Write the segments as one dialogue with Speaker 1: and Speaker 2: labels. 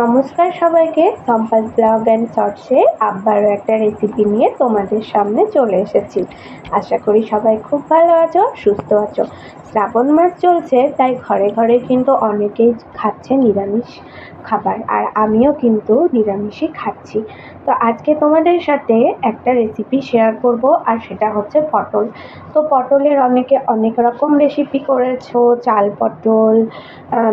Speaker 1: নমস্কার সবাইকে। সম্পাস blog and শর্টসে আবারও একটা রেসিপি নিয়ে তোমাদের সামনে চলে এসেছি। আশা করি সবাই খুব ভালো আছো, সুস্থ আছো। শ্রাবণ মাস চলছে, তাই ঘরে ঘরে কিন্তু অনেকেই খাচ্ছে নিরামিষ। খাবার, আর আমিও কিন্তু নিরামিষই খাচ্ছি। তো আজকে তোমাদের সাথে একটা রেসিপি শেয়ার করব, আর সেটা হচ্ছে পটল। তো পটলের অনেকে অনেক রকম রেসিপি করেছ, চাল পটল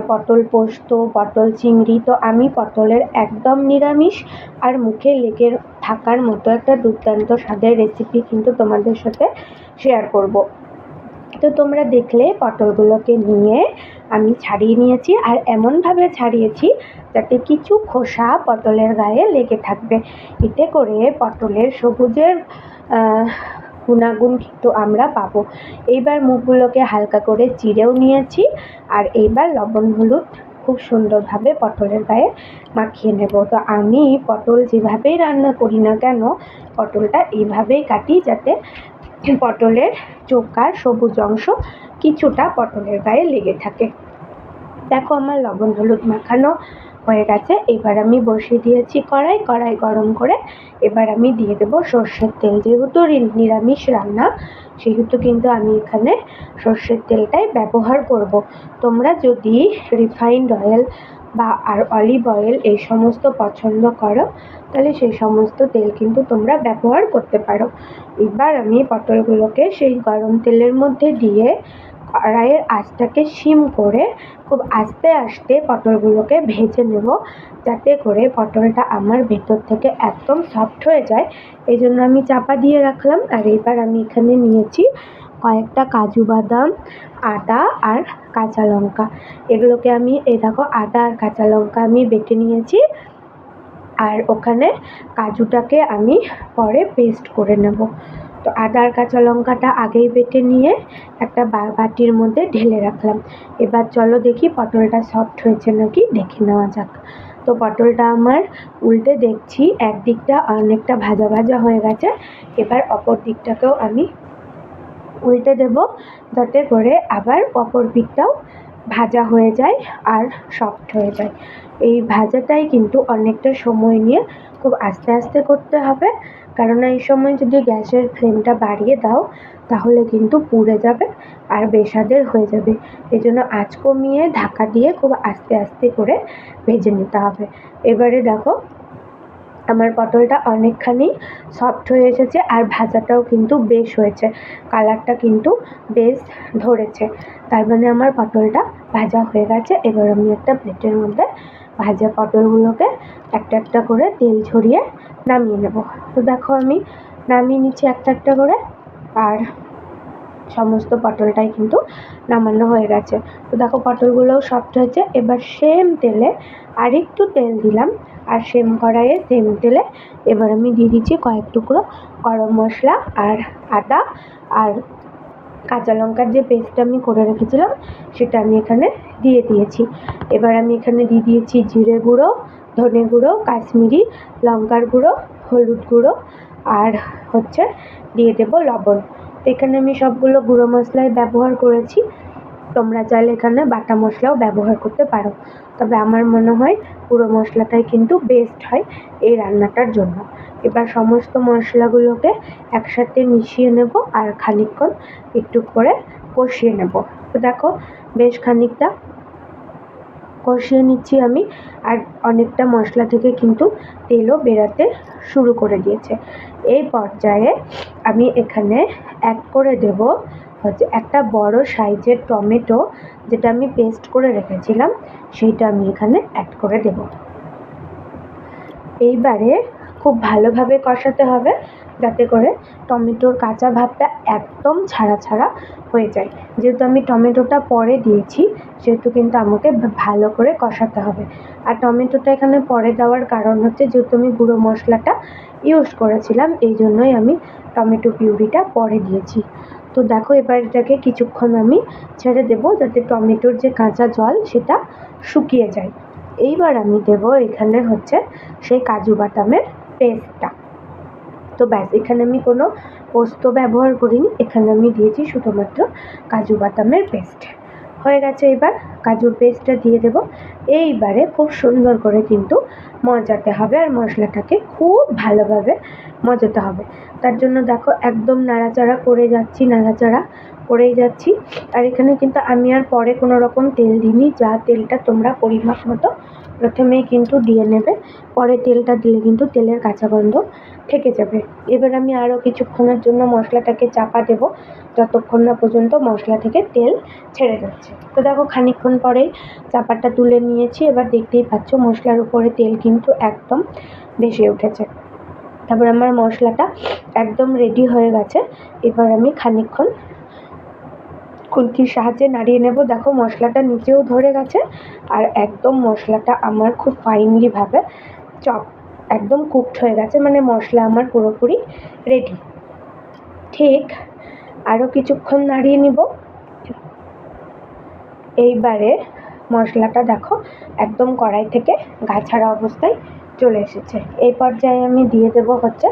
Speaker 1: পটল পোস্ত, পটল চিংড়ি। তো আমি পটলের একদম নিরামিষ, আর মুখে লেগে থাকার মতো একটা দুর্দান্ত স্বাদের রেসিপি কিন্তু তোমাদের সাথে শেয়ার করব। তো তোমরা দেখলে পটলগুলোকে নিয়ে আমি ছাড়িয়ে নিয়েছি আর এমনভাবে ছাড়িয়েছি যাতে কিছু খোসা পটলের গায়ে লেগে থাকবে। এতে করে পটলের সবুজের গুণাগুণ কিন্তু আমরা পাবো। এইবার মুখগুলোকে হালকা করে চিড়েও নিয়েছি আর এইবার লবণ হলুদ খুব সুন্দরভাবে পটলের গায়ে মাখিয়ে নেব। তো আমি পটল যেভাবেই রান্না করি না কেন, পটলটা এইভাবেই কাটি যাতে পটলের চোকার সবুজ অংশ কিছুটা পটলের গায়ে লেগে থাকে। দেখো আমার লবণ হলুদ মাখানো। হয়ে গেছে। এবার আমি বসিয়ে দিয়েছি কড়াই। কড়াই গরম করে এবার আমি দিয়ে দেবো সর্ষের তেল। যেহেতু নিরামিষ রান্না, সেহেতু কিন্তু আমি এখানে সর্ষের তেলটাই ব্যবহার করব। তোমরা যদি রিফাইন্ড অয়েল বা আর অলিভ অয়েল এই সমস্ত পছন্দ করো, তাহলে সেই সমস্ত তেল কিন্তু তোমরা ব্যবহার করতে পারো। এবার আমি পটলগুলোকে সেই গরম তেলের মধ্যে দিয়ে কড়াইয়ের আঁচটাকে সিম করে খুব আস্তে আস্তে পটলগুলোকে ভেজে নেব, যাতে করে পটলটা আমার ভেতর থেকে একদম সফট হয়ে যায়। এই জন্য আমি চাপা দিয়ে রাখলাম আর এবার আমি এখানে নিয়েছি কয়েকটা কাজু বাদাম, আদা আর কাঁচা লঙ্কা। এগুলোকে আমি, এই দেখো, আদা আর কাঁচা লঙ্কা আমি বেটে নিয়েছি আর ওখানে কাজুটাকে আমি পরে পেস্ট করে নেব। তো আদা আর কাঁচা লঙ্কাটা আগেই বেটে নিয়ে একটা বাটির মধ্যে ঢেলে রাখলাম। এবার চলো দেখি পটলটা সফট হয়েছে নাকি, দেখে নেওয়া যাক। তো পটলটা আমার উল্টে দেখছি, একদিকটা অনেকটা ভাজা ভাজা হয়ে গেছে। এবার অপর দিকটাকেও আমি উল্টে দেব, যাতে করে আবার অপর দিকটাও ভাজা হয়ে যায় আর সফট হয়ে যায়। এই ভাজাটাই কিন্তু অনেকটা সময় নিয়ে খুব আস্তে আস্তে করতে হবে। কেননা এই সময় যদি গ্যাসের ফ্লেমটা বাড়িয়ে দাও, তাহলে কিন্তু পুড়ে যাবে আর বেসাদের হয়ে যাবে। এই জন্য আঁচ কমিয়ে ঢাকা দিয়ে খুব আস্তে আস্তে করে ভেজে নিতে হবে। এবারে দেখো, আমার পটলটা অনেকখানি সফট হয়ে এসেছে আর ভাজাটাও কিন্তু বেশ হয়েছে। কালারটা কিন্তু বেশ ধরেছে। তার মানে আমার পটলটা ভাজা হয়ে গেছে। এবার আমি একটা প্লেটের মধ্যে ভাজা পটলগুলোকে একটা একটা করে তেল ছড়িয়ে নামিয়ে নেব। তো দেখো আমি নামিয়ে নিচ্ছি একটা একটা করে আর সমস্ত পটলটাই কিন্তু নামানো হয়ে গেছে। তো দেখো পটলগুলোও সফট হয়েছে। এবার সেম তেলে আর একটু তেল দিলাম আর সেম কড়াইয়ে সেম তেলে এবার আমি দিয়ে দিচ্ছি কয়েক টুকরো গরম মশলা আর আদা আর কাঁচা লঙ্কার যে পেস্টটা আমি করে রেখেছিলাম, সেটা আমি এখানে দিয়ে দিয়েছি। এবার আমি এখানে দিয়ে দিয়েছি জিরে গুঁড়ো, ধনে গুঁড়ো, কাশ্মীরি লঙ্কার গুঁড়ো, হলুদ গুঁড়ো, আর হচ্ছে দিয়ে দেবো লবণ। তো এখানে আমি সবগুলো গুঁড়ো মশলাই ব্যবহার করেছি। তোমরা চাইলে এখানে বাটা মশলাও ব্যবহার করতে পারো। তবে আমার মনে হয় গুঁড়ো মশলাটাই কিন্তু বেস্ট হয় এই রান্নাটার জন্য। এবার সমস্ত মশলাগুলোকে একসাথে মিশিয়ে নেব আর খানিকক্ষণ একটু করে কষিয়ে নেব। তো দেখো, বেশ খানিকটা কষিয়ে নিচ্ছি আমি আর অনেকটা মশলা থেকে কিন্তু তেলও বেরাতে শুরু করে দিয়েছে। এই পর্যায়ে আমি এখানে অ্যাড করে দেব হচ্ছে একটা বড় সাইজের টমেটো যেটা আমি পেস্ট করে রেখেছিলাম, সেইটা আমি এখানে অ্যাড করে দেব। এইবারে খুব ভালোভাবে কষাতে হবে যাতে করে টমেটোর কাঁচা ভাবটা একদম ছাড়া ছাড়া হয়ে যায়। যেহেতু আমি টমেটোটা পরে দিয়েছি, সেহেতু কিন্তু আমাকে ভালো করে কষাতে হবে। আর টমেটোটা এখানে পরে দেওয়ার কারণ হচ্ছে যেহেতু আমি গুঁড়ো মশলাটা ইউজ করেছিলাম এই জন্যই আমি টমেটো পিউরিটা পরে দিয়েছি। তো দেখো এবার এটাকে কিছুক্ষণ আমি ছেড়ে দেব যাতে টমেটোর যে কাঁচা জল সেটা শুকিয়ে যায়। এইবার আমি দেব এখানে হচ্ছে সেই কাজু বাদামের পেস্টটা তো ব্যাস, এখানে আমি কোনো পোস্ত ব্যবহার করিনি, এখানে আমি দিয়েছি শুধুমাত্র কাজু বাদামের পেস্ট হয়ে গেছে এবার। কাজুর পেস্টটা দিয়ে দেবো। এইবারে খুব সুন্দর করে কিন্তু মজাতে হবে আর মশলাটাকে খুব ভালোভাবে মজাতে হবে। তার জন্য দেখো একদম নাড়াচাড়া করে যাচ্ছি, নাড়াচাড়া করেই যাচ্ছি। আর এখানে কিন্তু আমি আর পরে কোনো রকম তেল দিইনি। যা তেলটা তোমরা পরিমাপ মতো প্রথমেই কিন্তু দিয়ে নেবে। পরে তেলটা দিলে কিন্তু তেলের কাঁচা গন্ধ থেকে যাবে। এবার আমি আরও কিছুক্ষণের জন্য মশলাটাকে চাপা দেবো। যতক্ষণ না পর্যন্ত মশলা থেকে তেল ছেড়ে যাচ্ছে। তো দেখো খানিকক্ষণ পরেই চাপাটা তুলে নিয়েছি। এবার দেখতেই পাচ্ছ মশলার উপরে তেল কিন্তু একদম ভেসে উঠেছে। তারপর আমার মশলাটা একদম রেডি হয়ে গেছে। এবার আমি খানিকক্ষণ খুন্তির সাহায্যে নাড়িয়ে নেব। দেখো, মশলাটা নিচেও ধরে গেছে আর একদম মশলাটা আমার খুব ফাইনলিভাবে চপ একদম কুকড হয়ে গেছে মানে মশলা আমার পুরোপুরি রেডি ঠিক আরও কিছুক্ষণ নাড়িয়ে নিব। এইবারে মশলাটা দেখো, একদম কড়াই থেকে গা ছাড়া অবস্থায় চলে এসেছে। এই পর্যায়ে আমি দিয়ে দেবো হচ্ছে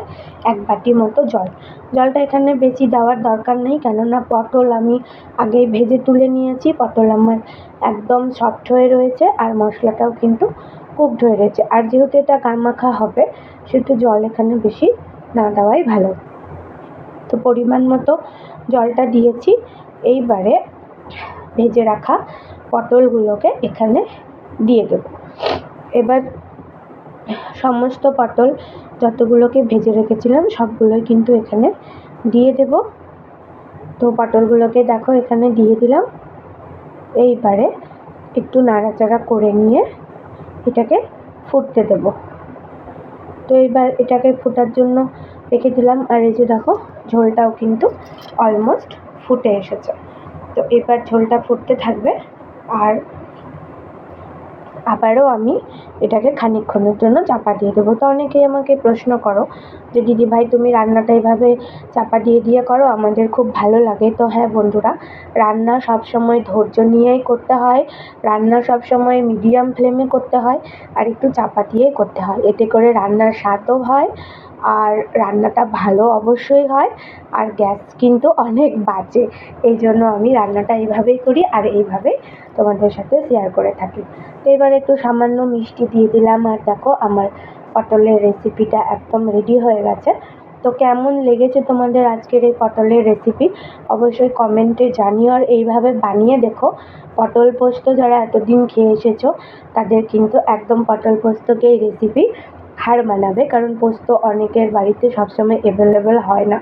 Speaker 1: এক বাটি মতো জল। জলটা এখানে বেশি দেওয়ার দরকার নেই, কেননা পটল আমি আগে ভেজে তুলে নিয়েছি। পটল আমার একদম সফট হয়ে রয়েছে আর মশলাটাও কিন্তু কুকড হয়ে রয়েছে। আর যেহেতু এটা গামাখা হবে, সেহেতু জল এখানে বেশি না দেওয়াই ভালো। তো পরিমাণ মতো জলটা দিয়েছি। এইবারে ভেজে রাখা পটলগুলোকে এখানে দিয়ে দেবো। এবার সমস্ত পটল যতগুলোকে ভেজে রেখেছিলাম সবগুলোই কিন্তু এখানে দিয়ে দেব। তো পটলগুলোকে দেখো এখানে দিয়ে দিলাম। এইবারে একটু নাড়াচাড়া করে নিয়ে এটাকে ফুটতে দেব। তো এবার এটাকে ফোটার জন্য রেখে দিলাম আর এই যে দেখো ঝোলটাও কিন্তু অলমোস্ট ফুটে এসেছে। তো এবার ঝোলটা ফুটতে থাকবে। আর আবারও আমি এটাকে খানিকক্ষণের জন্য চাপা দিয়ে দেবো। তো অনেকেই আমাকে প্রশ্ন করো যে দিদিভাই তুমি রান্নাটা এভাবে চাপা দিয়ে দিয়ে করো? আমাদের খুব ভালো লাগে। তো হ্যাঁ বন্ধুরা, রান্না সব সময় ধৈর্য নিয়েই করতে হয়। রান্না সব সময় মিডিয়াম ফ্লেমে করতে হয় আর একটু চাপা দিয়েই করতে হয়। এতে করে রান্নার স্বাদও হয় আর রান্নাটা ভালো অবশ্যই হয়, আর গ্যাস কিন্তু অনেক বাঁচে এই জন্য আমি রান্নাটা এইভাবেই করি আর এইভাবেই তোমাদের সাথে শেয়ার করে থাকি। তো এবার একটু সামান্য মিষ্টি দিয়ে দিলাম আর দেখো আমার পটলের রেসিপিটা একদম রেডি হয়ে গেছে। তো কেমন লেগেছে তোমাদের আজকের এই পটলের রেসিপি অবশ্যই কমেন্টে জানিও আর এইভাবে বানিয়ে দেখো। পটল পোস্ত যারা এতদিন খেয়ে এসেছ, তাদের কিন্তু একদম পটল পোস্তকে এই রেসিপি হার মানাবে, কারণ পোস্ত অনেকের বাড়িতে সবসময় অ্যাভেলেবেল হয় না।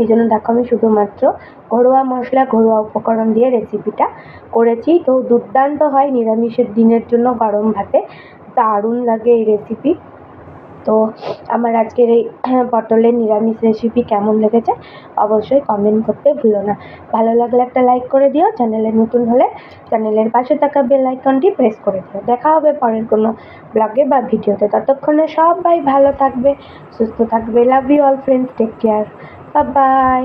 Speaker 1: এই জন্য দেখো আমি শুধুমাত্র ঘরোয়া মশলা, ঘরোয়া উপকরণ দিয়ে রেসিপিটা করেছি। তো দুর্দান্ত হয় নিরামিষের দিনের জন্য গরম ভাতে। দারুণ লাগে এই রেসিপি তো আমার আজকের এই পটলের নিরামিষ রেসিপি কেমন লেগেছে অবশ্যই কমেন্ট করতে ভুলো না। ভালো লাগলে একটা লাইক করে দিও চ্যানেলে নতুন হলে চ্যানেলের পাশে থাকা বেল আইকনটি প্রেস করে দিও। দেখা হবে পরের কোনো ব্লগে বা ভিডিওতে ততক্ষণে সবাই ভালো থাকবে, সুস্থ থাকবে। Love you all friends take care bye